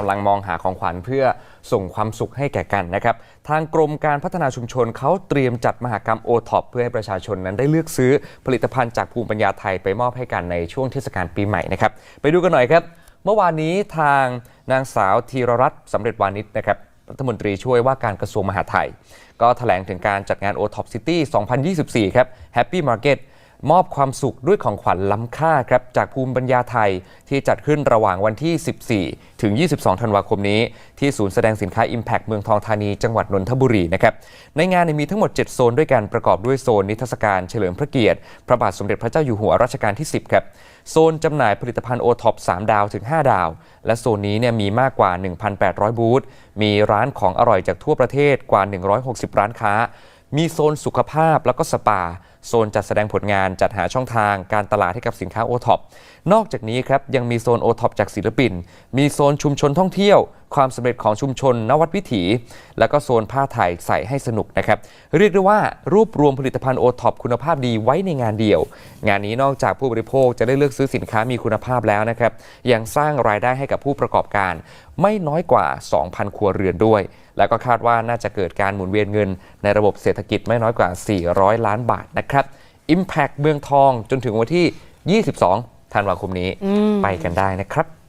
กำลังมองหาของขวัญเพื่อส่งความสุขให้แก่กันนะครับ ทางกรมการพัฒนาชุมชนเขาเตรียมจัดมหกรรมโอท็อปเพื่อให้ประชาชนนั้นได้เลือกซื้อผลิตภัณฑ์จากภูมิปัญญาไทยไปมอบให้กันในช่วงเทศกาลปีใหม่นะครับ ไปดูกันหน่อยครับ เมื่อวานนี้ทางนางสาวธีรรัตน์สำเร็จวานิชนะครับรัฐมนตรีช่วยว่าการกระทรวงมหาดไทย ก็แถลงถึงการจัดงาน o t o p City 2024 ครับ Happy Market มอบความสุขด้วยของขวัญล้ำค่าครับจากภูมิปัญญาไทยที่จัดขึ้นระหว่างวันที่ 14 ถึง 22 ธันวาคมนี้ ที่ศูนย์แสดงสินค้า Impact เมืองทองธานี จังหวัดนนทบุรีนะครับในงานมีทั้งหมด 7 โซนด้วยกันประกอบด้วยโซนนิทรรศการเฉลิมพระเกียรติ พระบาทสมเด็จพระเจ้าอยู่หัวรัชกาลที่ 10 ครับโซนจำหน่ายผลิตภัณฑ์โอท็อป3ดาวถึง 5 ดาว และโซนนี้เนี่ยมีมากกว่า 1,800 บูธมีร้านของอร่อยจากทั่วประเทศกว่า 160 ร้านค้า มีโซนสุขภาพแล้วก็สปา โซนจัดแสดงผลงานจัดหาช่องทางการตลาดให้กับสินค้าโอท็อปนอกจากนี้ครับยังมีโซนโอท็อปจากศิลปิน มีโซนชุมชนท่องเที่ยว ความสำเร็จของชุมชนนวัดวิถี แล้วก็โซนผ้าไทยใส่ให้สนุกนะครับ เรียกได้ว่ารวบรวมผลิตภัณฑ์โอท็อปคุณภาพดีไว้ในงานเดียว งานนี้นอกจากผู้บริโภคจะได้เลือกซื้อสินค้ามีคุณภาพแล้วนะครับ ยังสร้างรายได้ให้กับผู้ประกอบการ ไม่น้อยกว่า 2,000 ครัวเรือนด้วย แล้วก็คาดว่าน่าจะเกิดการหมุนเวียนเงิน ในระบบเศรษฐกิจไม่น้อยกว่า 400 ล้านบาทนะครับ Impact เมืองทองจนถึงวันที่ 22 ธันวาคมนี้ไปกันได้นะครับ